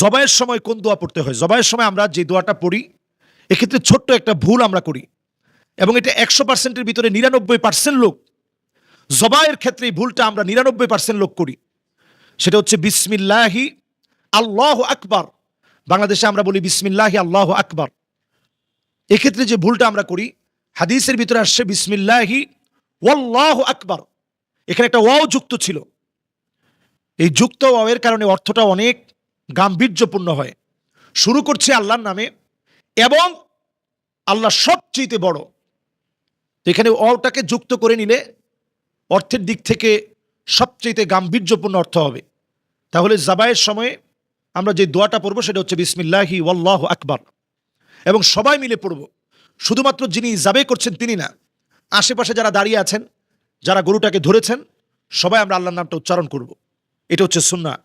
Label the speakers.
Speaker 1: জবাইয়ের সময় কোন দোয়া পড়তে হয়? জবাইয়ের সময় আমরা যে দোয়াটা পড়ি, এক্ষেত্রে ছোট্ট একটা ভুল আমরা করি। এবং এটা একশো পার্সেন্টের ভিতরে নিরানব্বই পার্সেন্ট লোক, জবাইয়ের ক্ষেত্রে এই ভুলটা আমরা নিরানব্বই পার্সেন্ট লোক করি। সেটা হচ্ছে বিসমিল্লাহি আল্লাহ আকবার। বাংলাদেশে আমরা বলি বিসমিল্লাহি আল্লাহ আকবার। এক্ষেত্রে যে ভুলটা আমরা করি, হাদিসের ভিতরে আসছে বিসমিল্লাহি ওয়াল্লাহ আকবার। এখানে একটা ওয়াও যুক্ত ছিল। এই যুক্ত ওয়াওয়ের কারণে অর্থটা অনেক গাম্ভীর্যপূর্ণ হয়। শুরু করছে আল্লাহর নামে এবং আল্লাহ সবচেয়ে বড়। এখানে অটাকে যুক্ত করে নিলে অর্থের দিক থেকে সবচেয়ে গাম্ভীর্যপূর্ণ অর্থ হবে। তাহলে জাবায়ের সময়ে আমরা যে দোয়াটা পড়ব সেটা হচ্ছে বিসমিল্লাহি ওয়াল্লাহ আকবার। এবং সবাই মিলে পড়ব। শুধুমাত্র যিনি জাবে করছেন তিনি না, আশেপাশে যারা দাঁড়িয়ে আছেন, যারা গরুটাকে ধরেছেন, সবাই আমরা আল্লাহর নামটা উচ্চারণ করব। এটা হচ্ছে সুন্না